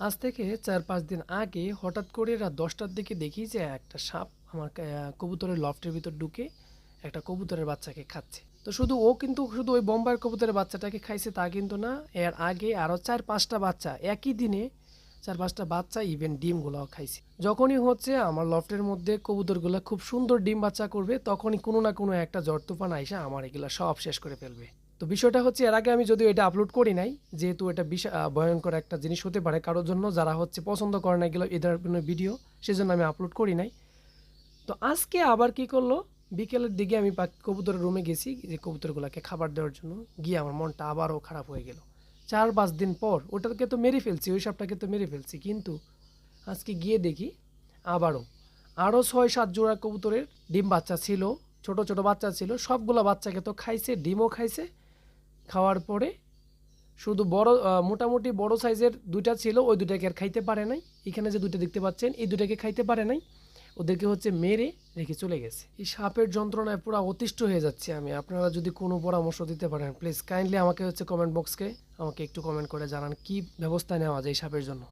আজ থেকে চার পাঁচ দিন আগে হঠাৎ করে রাত দশটার দিকে দেখি যে একটা সাপ আমার কবুতরের লফটের ভিতর ঢুকে একটা কবুতরের বাচ্চাকে খাচ্ছে। তো শুধু ও কিন্তু, শুধু ওই বোম্বাইয়ের কবুতরের বাচ্চাটাকে খাইছে তা কিন্তু না, এর আগে আরও চার পাঁচটা বাচ্চা, একই দিনে চার পাঁচটা বাচ্চা ইভেন ডিমগুলোও খাইছে। যখনই হচ্ছে আমার লফটের মধ্যে কবুতরগুলো খুব সুন্দর ডিম বাচ্চা করবে, তখনই কোনো না কোনো একটা জ্বর তুফান আইসা আমার এগুলো সব শেষ করে ফেলবে। তো বিষয়টা হচ্ছে, এর আগে আমি যদিও এটা আপলোড করি নাই, যেহেতু এটা ভয়ঙ্কর একটা জিনিস হতে পারে, কারোর জন্য যারা হচ্ছে পছন্দ করে না এগুলো, এদের কোনো ভিডিও সেজন্য আমি আপলোড করি নাই। তো আজকে আবার কি করল, বিকেলের দিকে আমি পাখি কবুতরের রুমে গেছি, যে কবুতরগুলোকে খাবার দেওয়ার জন্য, গিয়ে আমার মনটা আবারও খারাপ হয়ে গেল। চার পাঁচ দিন পর, ওটাকে তো মেরে ফেলছি, ওই সাপটাকে তো মেরে ফেলছি, কিন্তু আজকে গিয়ে দেখি, আবারও আরও ছয় সাত জোড়া কবুতরের ডিম বাচ্চা ছিল, ছোট ছোট বাচ্চা ছিল, সবগুলো বাচ্চাকে তো খাইছে, ডিমও খাইছে খাওয়ার পরে শুধু বড় মোটামুটি বড় সাইজের দুইটা ছিল, ওই দুটাকে আর খাইতে পারে নাই। এখানে যে দুইটা দেখতে পাচ্ছেন, এই দুটাকে খাইতে পারে নাই। ওদেরকে হচ্ছে মেরে রেখে চলে গেছে। এই সাপের যন্ত্রণায় পুরো অতিষ্ঠ হয়ে যাচ্ছে আমি। আপনারা যদি কোনো পরামর্শ দিতে পারেন প্লিজ কাইন্ডলি আমাকে হচ্ছে কমেন্ট বক্সকে আমাকে একটু কমেন্ট করে জানান, কি ব্যবস্থা নেওয়া যায় এই সাপের জন্য।